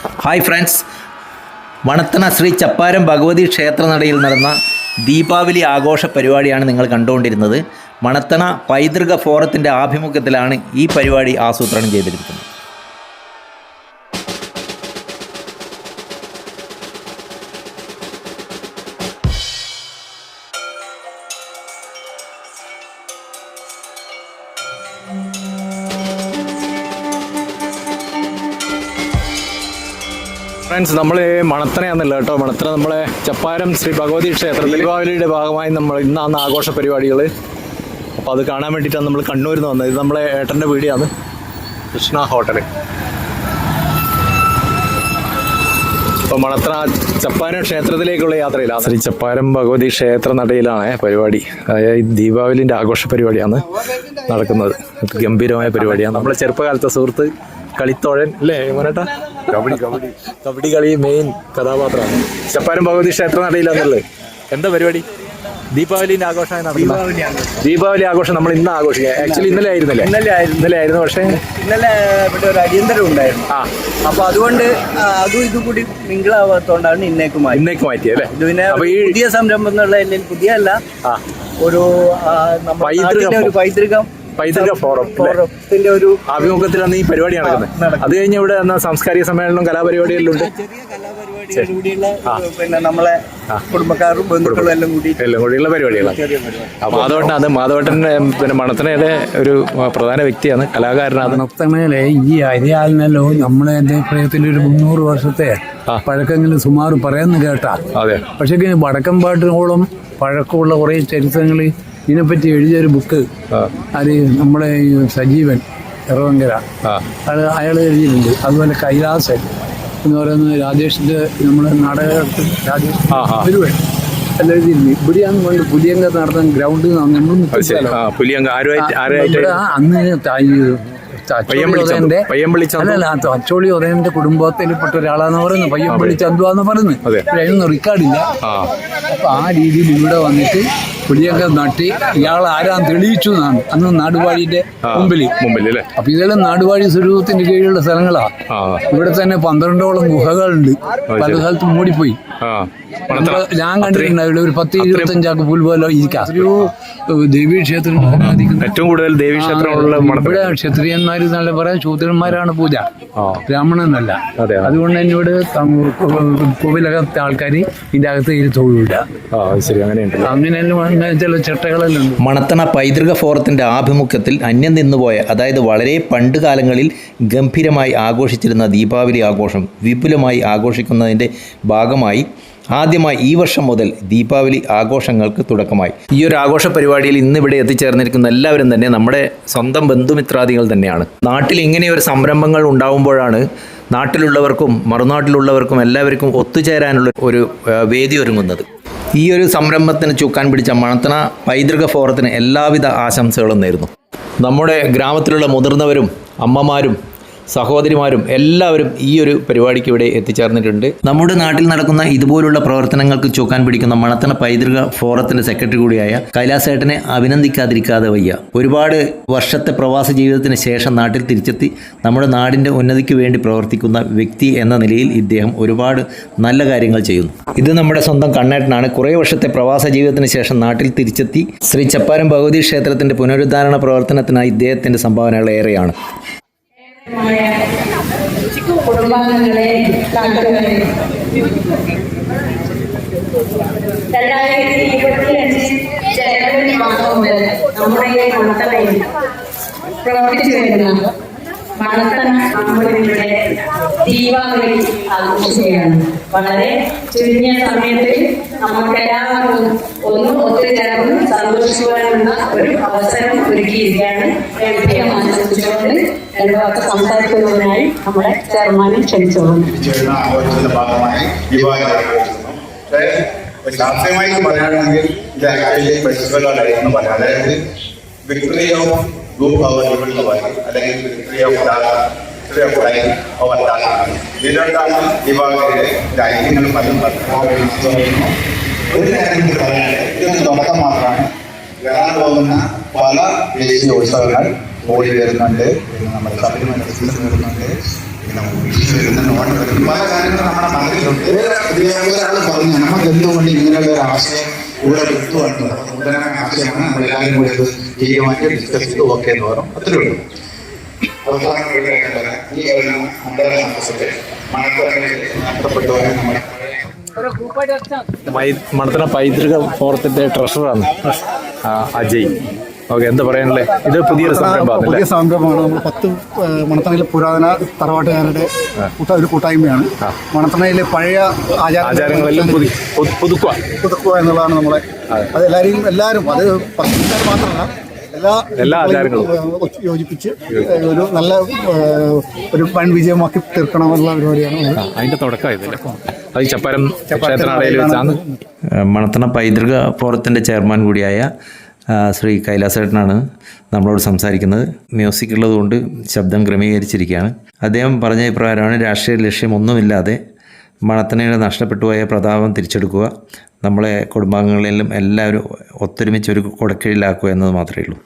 Hi friends Manathana Shri Chapparam Bhagavathi ക്ഷേത്ര നടയിൽ നടന്ന ദീപാവലി ആഘോഷ പരിപാടിയാണ് നിങ്ങൾ കണ്ടുകൊണ്ടിരുന്നത്. മണത്തണ പൈതൃക ഫോറത്തിന്റെ ആഭിമുഖ്യത്തിലാണ് ഈ പരിപാടി ആസൂത്രണം ചെയ്തിരിക്കുന്നത്. ഫ്രണ്ട്സ് നമ്മൾ മണത്തനയാണെന്നല്ല കേട്ടോ. മണത്തന നമ്മളെ ചപ്പാരം ശ്രീ ഭഗവതി ക്ഷേത്ര ദീപാവലിയുടെ ഭാഗമായി നമ്മൾ ഇന്നാണ് ആഘോഷ പരിപാടികൾ അപ്പോൾ അത് കാണാൻ വേണ്ടിയിട്ടാണ് നമ്മൾ കണ്ണൂരിൽ നിന്ന് വന്നത്. ഇത് നമ്മളെ ഏട്ടന്റെ വീടിയാണ്. കൃഷ്ണ ഹോട്ടൽ അപ്പോൾ മണത്തന ചപ്പാരം ക്ഷേത്രത്തിലേക്കുള്ള യാത്രയിലാണ്. ശ്രീ ചപ്പാരം ഭഗവതി ക്ഷേത്ര നടയിലാണ് പരിപാടി. അതായത് ദീപാവലിന്റെ ആഘോഷ പരിപാടിയാണ് നടക്കുന്നത്. ഗംഭീരമായ പരിപാടിയാണ്. നമ്മളെ ചെറുപ്പകാലത്തെ സുഹൃത്ത് കളിത്തോഴൻ അല്ലേ മോനേട്ടാ? കബഡി കബഡി. കബഡി കളി മെയിൻ കഥാപാത്രമാണ്. ചപ്പാരം ഭഗവതി ക്ഷേത്ര നടയില്ലെന്നുള്ളത് എന്താ പരിപാടി? ദീപാവലിന്റെ ആഘോഷമായി നടന്നു. ദീപാവലി ആഘോഷം. നമ്മൾ ഇന്ന് ആഘോഷിക്കുക ആക്ച്വലി ഇന്നലെ ആയിരുന്നല്ലേ? ഇന്നലെ ആയിരുന്നു. ഇന്നലെ ആയിരുന്നു പക്ഷേ? ഇന്നലെ ഇവിടെ ഒരു അടിയന്തരം ഉണ്ടായിരുന്നു. ആ. അപ്പൊ അതുകൊണ്ട് അതും ഇതും കൂടി മിങ്കിളാവാത്തോണ്ടാണ് ഇന്നേക്ക് മാറ്റി. ഇന്നേക്ക് മാറ്റി അല്ലേ? പിന്നെ ഈ പുതിയ സംരംഭം എന്നുള്ള എന്നെ പുതിയ അല്ല ഒരു പൈതൃകം. ഒരു പൈതൃകം. പൈതൃക ഫോറം? ഫോറത്തിന്റെ ഒരു അഭിമുഖത്തിലാണ് ഈ പരിപാടി നടക്കുന്നത്. അത് കഴിഞ്ഞ് ഇവിടെ എന്നാ സാംസ്കാരിക സമ്മേളനം കലാപരിപാടികളിലുണ്ട്. പിന്നെ നമ്മളെ കുടുംബക്കാരും ബന്ധുക്കളും എല്ലാം കൂടി എല്ലാം കൂടിയുള്ള പരിപാടികളാണ്. മാധവട്ടൻ അത് മാധവട്ടൻ ഏം, പിന്നെ മണത്തനയുടെ ഒരു പ്രധാന വ്യക്തിയാണ് കലാകാരനാണ്. മണത്തനയിലെ ഈ അരിയാലിനല്ലോ നമ്മളെ എന്റെ അഭിപ്രായത്തിൽ ഒരു മുന്നൂറ് വർഷത്തെ പഴക്കങ്ങൾ സുമാർ പറയുന്നു കേട്ടാ. അതെ. പക്ഷേ വടക്കം പാട്ടിനോളം പഴക്കമുള്ള കുറേ ചരിത്രങ്ങൾ ഇതിനെപ്പറ്റി എഴുതിയൊരു ബുക്ക്. അത് നമ്മളെ ഈ സജീവൻ ഇറവങ്കര അത് അയാൾ എഴുതിയിട്ടുണ്ട്. അതുപോലെ കൈലാസൻ എന്ന് പറയുന്നത് രാജേഷിന്റെ നമ്മുടെ നാടകത്തിൽ രാജേഷ് എല്ലാം എഴുതിയിട്ടുണ്ട്. ഇവിടെയാണ് കൊണ്ട് പുലിയങ്ക നടന്ന ഗ്രൗണ്ട് നമ്മൾ പുലിയങ്ക അന്ന് അച്ചോളി ചന്തു. ഉദയന്റെ- ചന്തു. കുടുംബത്തിൽപ്പെട്ട ഒരാളാന്ന് പറയുന്നത് പയ്യമ്പള്ളി ചന്തുവാന്ന് പറയുന്നത് അതെ. അതിനൊന്നും റെക്കോർഡില്ല അപ്പൊ ആ രീതിയിൽ ഇവിടെ വന്നിട്ട് പുളിയൊക്കെ നട്ടി. ഇയാൾ ആരാന്ന് തെളിയിച്ചു എന്നാണ്. അന്ന് നാടുവാഴിന്റെ. മുമ്പിൽ മുമ്പിൽ അല്ലേ? അപ്പൊ ഇതെല്ലാം നാടുവാഴി സ്വരൂപത്തിന്റെ കീഴിലുള്ള സ്ഥലങ്ങളാ. ഇവിടെ തന്നെ പന്ത്രണ്ടോളം ഗുഹകളുണ്ട്. പല സ്ഥലത്തും മൂടിപ്പോയി. ഞാൻ കണ്ടിട്ടുണ്ട് ഇവിടെ ഒരു പത്ത് ഇരുപത്തഞ്ചാക്ക് പുൽ പോലെ ഇരിക്കാം ഒരു ദേവീ ക്ഷേത്രം ഏറ്റവും കൂടുതൽ ദേവീക്ഷേത്രമുള്ള ഇവിടെ ക്ഷത്രിയന്മാർ എന്നല്ല പറയാം ശൂദ്രന്മാരാണ് പൂജ. ബ്രാഹ്മണനല്ല. അതുകൊണ്ട് തന്നെ ഇവിടെ കോവിലകത്തെ ആൾക്കാർ ഇതിന്റെ അകത്ത് അങ്ങനെയുണ്ടല്ലോ? അങ്ങനെയെല്ലാം ചില മണത്തണ പൈതൃക ഫോറത്തിന്റെ ആഭിമുഖ്യത്തിൽ അന്യം നിന്നുപോയ അതായത് വളരെ പണ്ട് കാലങ്ങളിൽ ഗംഭീരമായി ആഘോഷിച്ചിരുന്ന ദീപാവലി ആഘോഷം വിപുലമായി ആഘോഷിക്കുന്നതിന്റെ ഭാഗമായി ആദ്യമായി ഈ വർഷം മുതൽ ദീപാവലി ആഘോഷങ്ങൾക്ക് തുടക്കമായി. ഈ ഒരു ആഘോഷ പരിപാടിയിൽ ഇന്ന് ഇവിടെ എത്തിച്ചേർന്നിരിക്കുന്ന എല്ലാവരും തന്നെ നമ്മുടെ സ്വന്തം ബന്ധുമിത്രാദികൾ തന്നെയാണ്. നാട്ടിൽ ഇങ്ങനെ ഒരു സംരംഭങ്ങൾ ഉണ്ടാവുമ്പോഴാണ് നാട്ടിലുള്ളവർക്കും മറുനാട്ടിലുള്ളവർക്കും എല്ലാവർക്കും ഒത്തുചേരാനുള്ള ഒരു വേദി ഒരുങ്ങുന്നത്. ഈ ഒരു സംരംഭത്തിന് ചുക്കാൻ പിടിച്ച മണത്തണ പൈതൃക ഫോറത്തിന് എല്ലാവിധ ആശംസകളും നേരുന്നു. നമ്മുടെ ഗ്രാമത്തിലുള്ള മുതിർന്നവരും അമ്മമാരും സഹോദരിമാരും എല്ലാവരും ഈ ഒരു പരിപാടിക്ക് ഇവിടെ എത്തിച്ചേർന്നിട്ടുണ്ട്. നമ്മുടെ നാട്ടിൽ നടക്കുന്ന ഇതുപോലുള്ള പ്രവർത്തനങ്ങൾക്ക് ചൂക്കാൻ പിടിക്കുന്ന മണത്തണ പൈതൃക ഫോറത്തിന്റെ സെക്രട്ടറി കൂടിയായ കൈലാസേട്ടനെ അഭിനന്ദിക്കാതിരിക്കാതെ വയ്യ. ഒരുപാട് വർഷത്തെ പ്രവാസ ജീവിതത്തിന് ശേഷം നാട്ടിൽ തിരിച്ചെത്തി നമ്മുടെ നാടിന്റെ ഉന്നതിക്ക് വേണ്ടി പ്രവർത്തിക്കുന്ന വ്യക്തി എന്ന നിലയിൽ ഇദ്ദേഹം ഒരുപാട് നല്ല കാര്യങ്ങൾ ചെയ്യുന്നു. ഇത് നമ്മുടെ സ്വന്തം കണ്ണേട്ടനാണ്. കുറേ വർഷത്തെ പ്രവാസ ജീവിതത്തിന് ശേഷം നാട്ടിൽ തിരിച്ചെത്തി ശ്രീ ചപ്പാരം ഭഗവതി ക്ഷേത്രത്തിന്റെ പുനരുദ്ധാരണ പ്രവർത്തനത്തിനായി ഇദ്ദേഹത്തിന്റെ സംഭാവനകൾ ഏറെയാണ്. കുടുംബാംഗങ്ങളെ നാട്ടുകാരെ രണ്ടായിരത്തി ഇരുപത്തിയഞ്ച് ജനുവരി മാസം മുതൽ നമ്മുടെ മണത്തലയിൽ പ്രവർത്തിച്ചു വരുന്ന മണത്തല അമ്പലത്തിലൂടെ ദീപാവലി ആഘോഷിക്കുകയാണ്. വളരെ ചുരുങ്ങിയ സമയത്ത് നമുക്കെല്ലാവർക്കും ഒന്ന് ഒത്തുചേർന്ന് സന്തോഷിക്കുവാനുള്ള ഒരു അവസരം ഒരുക്കിയിരിക്കുകയാണ്. വാക്ക് സംസാരിക്കുന്നതിനായി നമ്മുടെ ചെയർമാനെ പക്ഷേ ശാസ്ത്രീയമായിട്ട് പറയുകയാണെങ്കിൽ ഇത് ആക്ച്വലി പറയാം. അതായത് വിക്ടറി ഓഫ് ഗ്രൂപ്പ് അവർ എന്ന് പറയും. അല്ലെങ്കിൽ വിക്ടറി ഓഫ് ലൈഫ് ഓവർ ഇതിനോട്ടാണ് ദീപാവലിയുടെ ഒരു ഐക്യങ്ങൾ പലതും ഒരു കാര്യം പറയാനുണ്ട്. ഇതൊരു തുടക്കം മാത്രമാണ്. വരാൻ പോകുന്ന പല ദേശീയ ഉത്സവങ്ങൾ ഓടി വരുന്നുണ്ട്. പിന്നെ നമ്മുടെ ശബരിമല സീസൺ വരുന്നുണ്ട്. നമുക്ക് വിഷയം വരുന്ന നോട്ട് വരും പല കാര്യങ്ങളും നമ്മുടെ മനസ്സിലുണ്ട്. ഒരാൾ പറഞ്ഞു നമുക്ക് എന്തുകൊണ്ട് ഇങ്ങനെയുള്ള ഒരു ആശയം ഇവിടെ കിട്ടുവാണ് നൂതനമായ ആശയമാണ് നമ്മൾ എല്ലാവരും കൂടി ഇത് തീരുമാനിച്ച് ഡിസ്കസ് ചെയ്ത്. ഓക്കെ എന്ന് പറഞ്ഞു. അത്രയേ ഉള്ളൂ. ഇവിടെ കണ്ടത് ഈ വരുന്ന അമ്പല മാസത്തെ നഷ്ടപ്പെട്ടുപോയ നമ്മുടെ മൈ- മണത്തണ പൈതൃക ഫോറത്തിന്റെ ട്രഷറാണ് അജയ്. ഓക്കെ എന്താ പറയാനുള്ളത് ഇത് പുതിയൊരു സംരംഭമാണ് പുതിയ സംരംഭമാണ്. നമ്മൾ പത്ത് മണത്തണയിലെ പുരാതന തറവാട്ടുകാരുടെ ഒരു കൂട്ടായ്മയാണ്. മണത്തണയിലെ പഴയ ആചാരങ്ങളെല്ലാം പുതു- പുതുക്കുക. പുതുക്കുക എന്നുള്ളതാണ് നമ്മളെ. അത്. എല്ലാവരെയും എല്ലാവരും അത് പത്ത് മാത്രമല്ല എല്ലാ എല്ലാ ആചാരങ്ങളും. യോജിപ്പിച്ച് ഒരു നല്ല ഒരു വൻ വിജയമാക്കി തീർക്കണമെന്നുള്ള പരിപാടിയാണ് അതിന്റെ തുടക്കം ഇതില്ല? അത് ചപ്പരം ചപ്പാരം വെച്ചാണ് മണത്തണ പൈതൃക ഫോറത്തിന്റെ ചെയർമാൻ കൂടിയായ ശ്രീ കൈലാസേട്ടനാണ് നമ്മളോട് സംസാരിക്കുന്നത്. മ്യൂസിക് ഉള്ളതുകൊണ്ട് ശബ്ദം ക്രമീകരിച്ചിരിക്കുകയാണ്. അദ്ദേഹം പറഞ്ഞ ഇപ്രകാരമാണ് രാഷ്ട്രീയ ലക്ഷ്യമൊന്നുമില്ലാതെ മണത്തണയുടെ നഷ്ടപ്പെട്ടുപോയ പ്രതാപം തിരിച്ചെടുക്കുക. നമ്മളെ കുടുംബാംഗങ്ങളിലും എല്ലാവരും ഒത്തൊരുമിച്ച് ഒരു കൊടക്കീഴിലാക്കുക എന്നത് മാത്രമേ ഉള്ളൂ.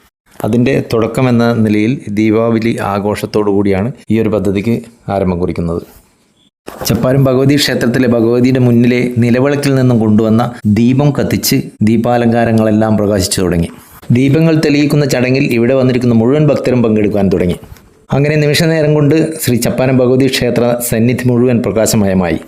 അതിന്റെ തുടക്കമെന്ന നിലയിൽ ദീപാവലി ആഘോഷത്തോടു കൂടിയാണ് ഈ ഒരു പദ്ധതിക്ക് ആരംഭം കുറിക്കുന്നത്. ചപ്പാരും ഭഗവതി ക്ഷേത്രത്തിലെ ഭഗവതിയുടെ മുന്നിലെ നിലവിളക്കിൽ നിന്നും കൊണ്ടുവന്ന ദീപം കത്തിച്ച് ദീപാലങ്കാരങ്ങളെല്ലാം പ്രകാശിച്ചു തുടങ്ങി. ദീപങ്ങൾ തെളിയിക്കുന്ന ചടങ്ങിൽ ഇവിടെ വന്നിരിക്കുന്ന മുഴുവൻ ഭക്തരും പങ്കെടുക്കാൻ തുടങ്ങി. അങ്ങനെ നിമിഷനേരം കൊണ്ട് ശ്രീ ചപ്പാനം ഭഗവതി ക്ഷേത്ര സന്നിധി മുഴുവൻ പ്രകാശമയമായി.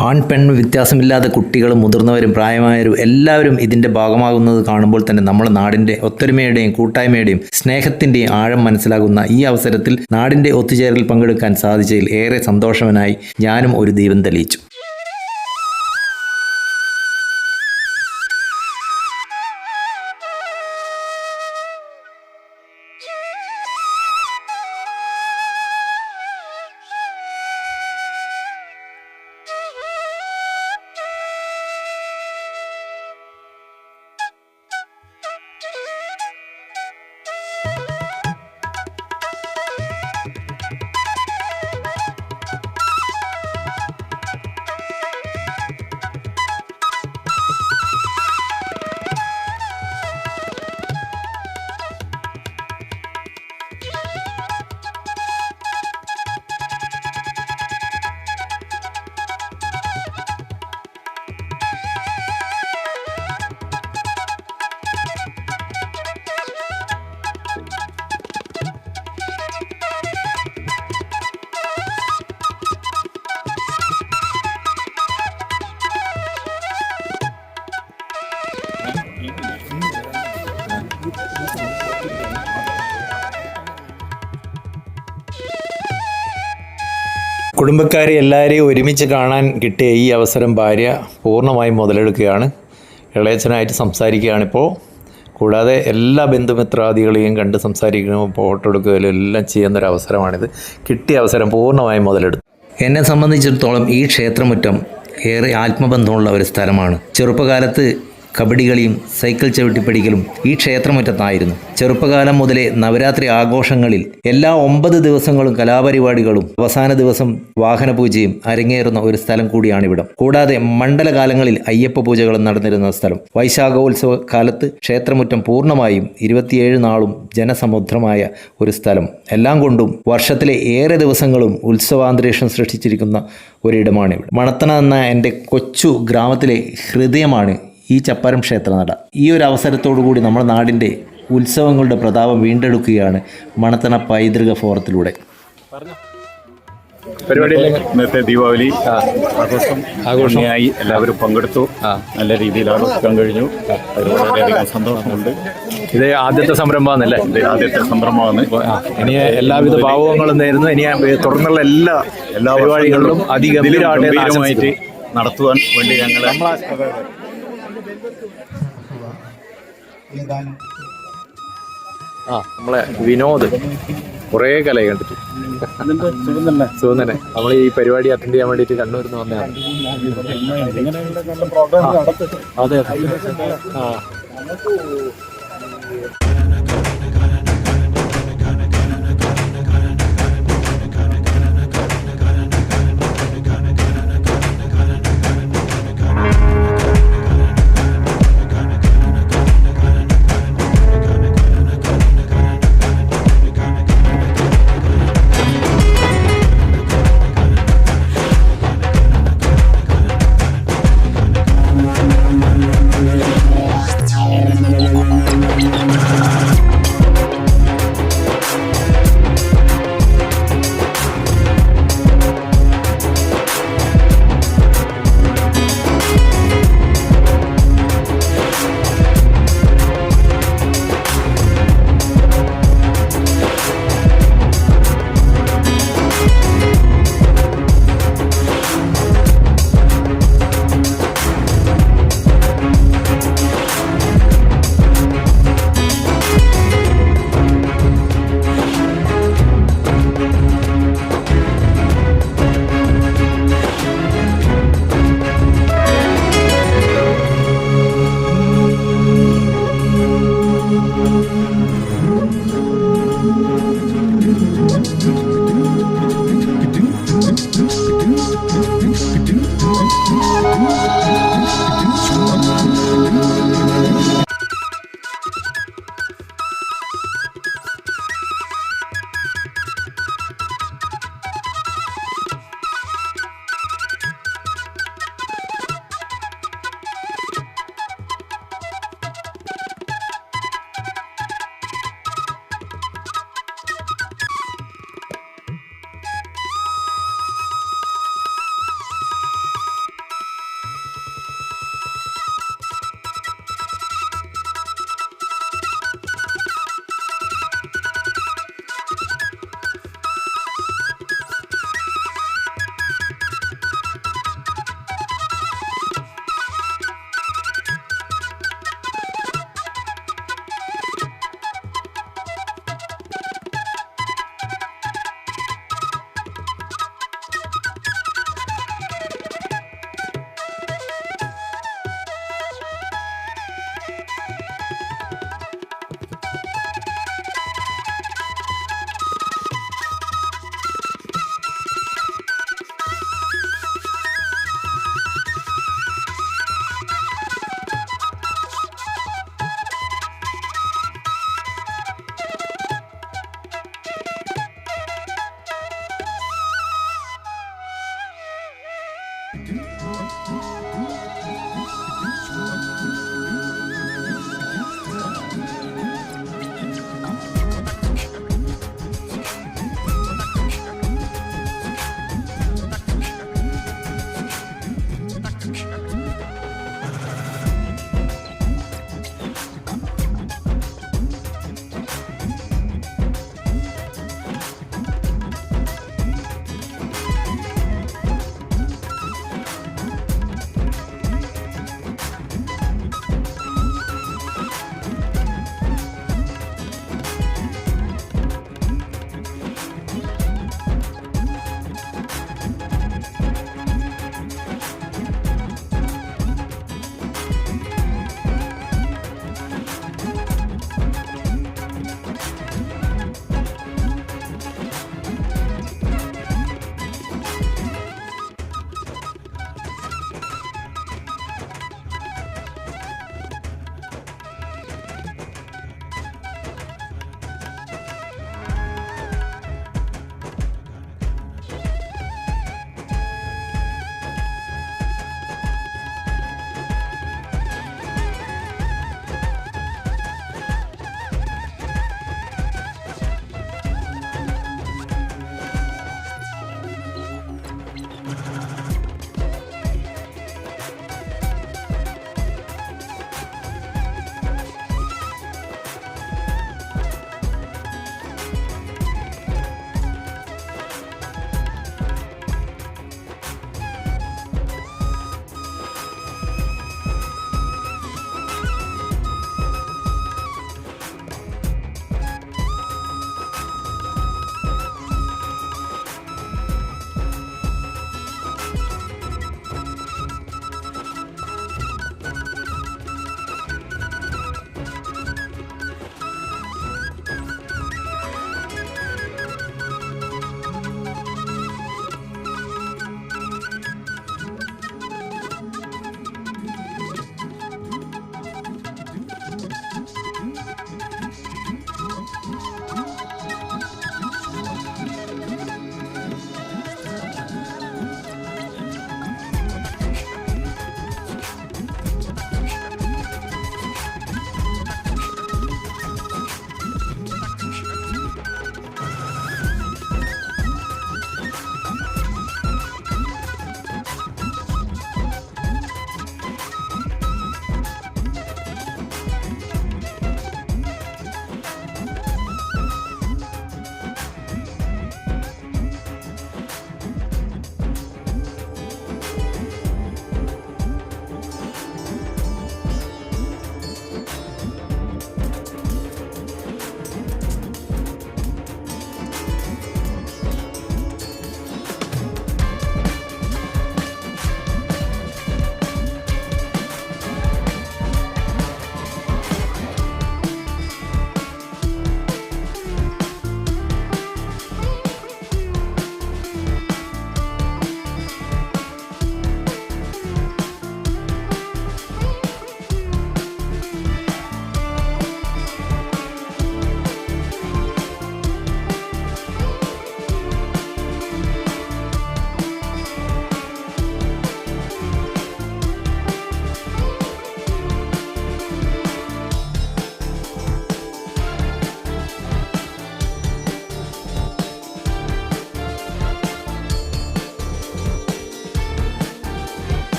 ആൺ പെൺ വ്യത്യാസമില്ലാതെ കുട്ടികളും മുതിർന്നവരും പ്രായമായവരും എല്ലാവരും ഇതിന്റെ ഭാഗമാകുന്നത് കാണുമ്പോൾ തന്നെ നമ്മുടെ നാടിന്റെ ഒത്തൊരുമയുടെയും കൂട്ടായ്മയുടെയും സ്നേഹത്തിന്റെയും ആഴം മനസ്സിലാകുന്ന ഈ അവസരത്തിൽ നാടിന്റെ ഒത്തുചേരൽ പങ്കെടുക്കാൻ സാധിച്ചതിൽ ഏറെ സന്തോഷവനായി ഞാനും ഒരു ദീപം തെളിയിച്ചു. കുടുംബക്കാരെ എല്ലാവരെയും ഒരുമിച്ച് കാണാൻ കിട്ടിയ ഈ അവസരം ഭാര്യ പൂർണമായും മുതലെടുക്കുകയാണ്. ഇളയച്ചനായിട്ട് സംസാരിക്കുകയാണിപ്പോൾ കൂടാതെ എല്ലാ ബന്ധുമിത്രാദികളെയും കണ്ട് സംസാരിക്കണവും ഫോട്ടോ എടുക്കുകയും എല്ലാം ചെയ്യുന്നൊരവസരമാണിത് കിട്ടിയ അവസരം പൂർണമായും മുതലെടുത്തു. എന്നെ സംബന്ധിച്ചിടത്തോളം ഈ ക്ഷേത്രമുറ്റം ഏറെ ആത്മബന്ധമുള്ള ഒരു സ്ഥലമാണ്. ചെറുപ്പകാലത്ത് കബഡി കളിയും സൈക്കിൾ ചവിട്ടിപ്പടിക്കലും ഈ ക്ഷേത്രമുറ്റത്തായിരുന്നു. ചെറുപ്പകാലം മുതലേ നവരാത്രി ആഘോഷങ്ങളിൽ എല്ലാ ഒമ്പത് ദിവസങ്ങളും കലാപരിപാടികളും അവസാന ദിവസം വാഹന പൂജയും അരങ്ങേറുന്ന ഒരു സ്ഥലം കൂടിയാണിവിടം. കൂടാതെ മണ്ഡലകാലങ്ങളിൽ അയ്യപ്പ പൂജകളും നടന്നിരുന്ന സ്ഥലം. വൈശാഖോത്സവ കാലത്ത് ക്ഷേത്രമുറ്റം പൂർണമായും ഇരുപത്തിയേഴ് നാളും ജനസമുദ്രമായ ഒരു സ്ഥലം. എല്ലാം കൊണ്ടും വർഷത്തിലെ ഏറെ ദിവസങ്ങളും ഉത്സവാന്തരീക്ഷം സൃഷ്ടിച്ചിരിക്കുന്ന ഒരിടമാണിവിടെ. മണത്തണ എന്ന എന്റെ കൊച്ചു ഗ്രാമത്തിലെ ഹൃദയമാണ് ഈ ചപ്പാരം ക്ഷേത്രനട ഈ ഒരു അവസരത്തോടു കൂടി നമ്മുടെ നാടിന്റെ ഉത്സവങ്ങളുടെ പ്രതാപം വീണ്ടെടുക്കുകയാണ് മണത്തണ പൈതൃക ഫോറത്തിലൂടെ. പരിപാടിയിലേക്ക്. ഇന്നത്തെ ദീപാവലി ആഘോഷം ആഘോഷമായി എല്ലാവരും പങ്കെടുത്തു. നല്ല രീതിയിൽ ആഘോഷിക്കാൻ കഴിഞ്ഞു. അതിൽ വളരെയധികം സന്തോഷമുണ്ട്. ഇത് ആദ്യത്തെ സംരംഭമാണല്ലേ? ഇത് ആദ്യത്തെ സംരംഭമാണ്. ഇനി എല്ലാവിധ ഭാവങ്ങളും നേരുന്നു. ഇനി തുടർന്നുള്ള എല്ലാ എല്ലാ പരിപാടികളിലും അധികം അതിഗംഭീരമായിട്ട് ഗംഭീരമായിട്ട് നടത്തുവാൻ വേണ്ടി ഞങ്ങൾ ആ നമ്മളെ വിനോദ് കുറേ കല കണ്ടിട്ട്. സുഖം തന്നെ. നമ്മൾ ഈ പരിപാടി അറ്റൻഡ് ചെയ്യാൻ വേണ്ടിയിട്ട് കണ്ണൂരിൽ നിന്ന് വന്നതാണ് അതെ അതെ. ആ.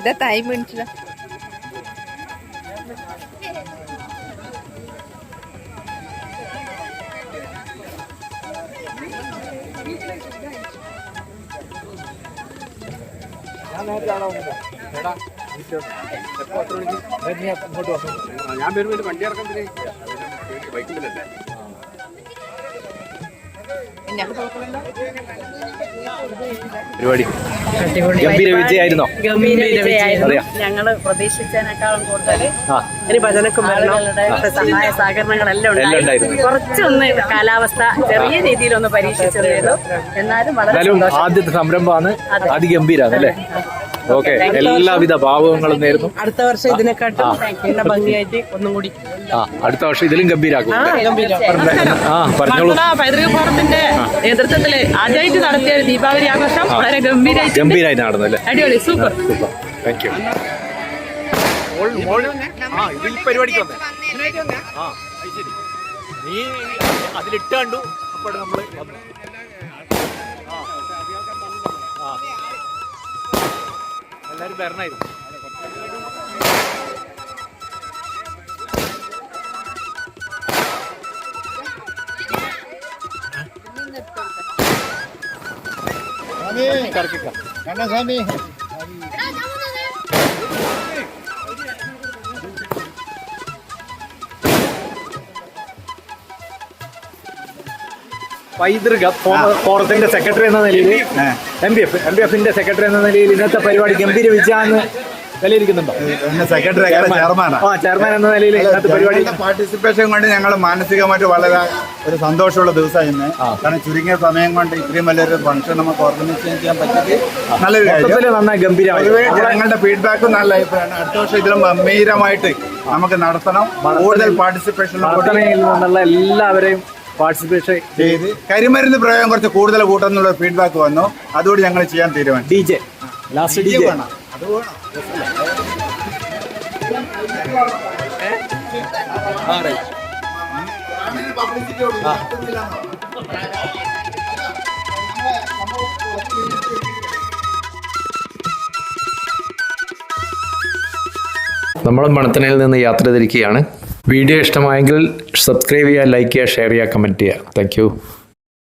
ഇതാ ടൈം മിനിറ്റില ഞാൻ വരുമ്പോൾ വണ്ടി ഇറക്കത്തില്ലേ ബൈക്കിലല്ലേ പരിപാടി. ഗംഭീര വിജയായിരുന്നോ. ഞങ്ങൾ പ്രതീക്ഷിച്ചതിനേക്കാളും കൂടുതൽ ഇനി ഭജനക്കും ആളുകളുടെ സഹായ സഹകരണങ്ങളെല്ലാം ഉണ്ടായിരുന്നു. കുറച്ചൊന്ന് കാലാവസ്ഥ ചെറിയ രീതിയിലൊന്ന് പരീക്ഷിച്ചതേ എന്നാലും വളരെ സന്തോഷം. ആദ്യത്തെ സംരംഭമാണ് അതെ. അതിഗംഭീരാണ് അല്ലേ? ഓക്കെ എല്ലാവിധ ഭാവങ്ങളും നേരുന്നു. അടുത്ത വർഷം ഇതിനെക്കാട്ടും ഭംഗിയായിട്ട് ഒന്നും കൂടി. ആ അടുത്ത വർഷം ഇതിലും ഗംഭീരാക്കും. ആ പറഞ്ഞോളൂ. പൈതൃക ഫോറത്തിന്റെ നേതൃത്വത്തിൽ ആദ്യമായിട്ട് നടത്തിയ ഒരു ദീപാവലി ആഘോഷം വളരെ ഗംഭീരമായി ഗംഭീരമായി നടന്നു അല്ലേ? അടിപൊളി സൂപ്പർ. സൂപ്പർ. താങ്ക് യു ആ ഇത് ഈ പരിപാടിക്ക് വന്നേ. ആ നീ അതിലിട്ട് കണ്ടു അപ്പോൾ നമ്മൾ എല്ലാരും വരണായിരുന്നു. കറക്കിക്കാം. പൈതൃക ഫോറത്തിന്റെ സെക്രട്ടറി എന്ന നിലയിൽ M P F. M P എഫിന്റെ സെക്രട്ടറി എന്ന നിലയിൽ ഇന്നത്തെ പരിപാടി ഗംഭീര വിജയാന്ന് വിലയിരിക്കുന്നുണ്ടോ സെക്രട്ടറി ആ ചെയർമാൻ എന്ന നിലയിൽ ഇന്നത്തെ പരിപാടി പാർട്ടിസിപ്പേഷൻ കൊണ്ട് ഞങ്ങൾ മാനസികമായിട്ട് വളരെ ഒരു സന്തോഷമുള്ള ദിവസമായി ഇന്ന്. കാരണം ചുരുങ്ങിയ സമയം കൊണ്ട് ഇത്രയും വലിയൊരു ഫംഗ്ഷൻ നമുക്ക് ഓർഗനൈസ് ചെയ്യാൻ പറ്റിയത് നല്ലൊരു കാര്യം. നന്നായി ഗംഭീരമായി. ഞങ്ങളുടെ ഫീഡ്ബാക്കും നല്ല അഭിപ്രായമാണ്. അടുത്ത വർഷം ഇതിലും ഗംഭീരമായിട്ട് നമുക്ക് നടത്തണം. കൂടുതൽ പാർട്ടിസിപ്പേഷൻ എല്ലാവരെയും പാർട്ടിസിപ്പേഷൻ ചെയ്ത് കരിമരുന്ന് പ്രയോഗം കുറച്ച് കൂടുതൽ കൂട്ടുന്നുള്ള ഫീഡ്ബാക്ക് വന്നു അതുകൂടി ഞങ്ങൾ ചെയ്യാൻ തീരുമാനിച്ചു D J last D J വേണം. അത് വേണം. നമ്മൾ മണത്തനയിൽ നിന്ന് യാത്ര തിരിക്കുകയാണ് വീഡിയോ ഇഷ്ടമായെങ്കിൽ സബ്സ്ക്രൈബ് ചെയ്യുക ലൈക്ക് ചെയ്യുക ഷെയർ ചെയ്യുക കമന്റ് ചെയ്യുക. താങ്ക്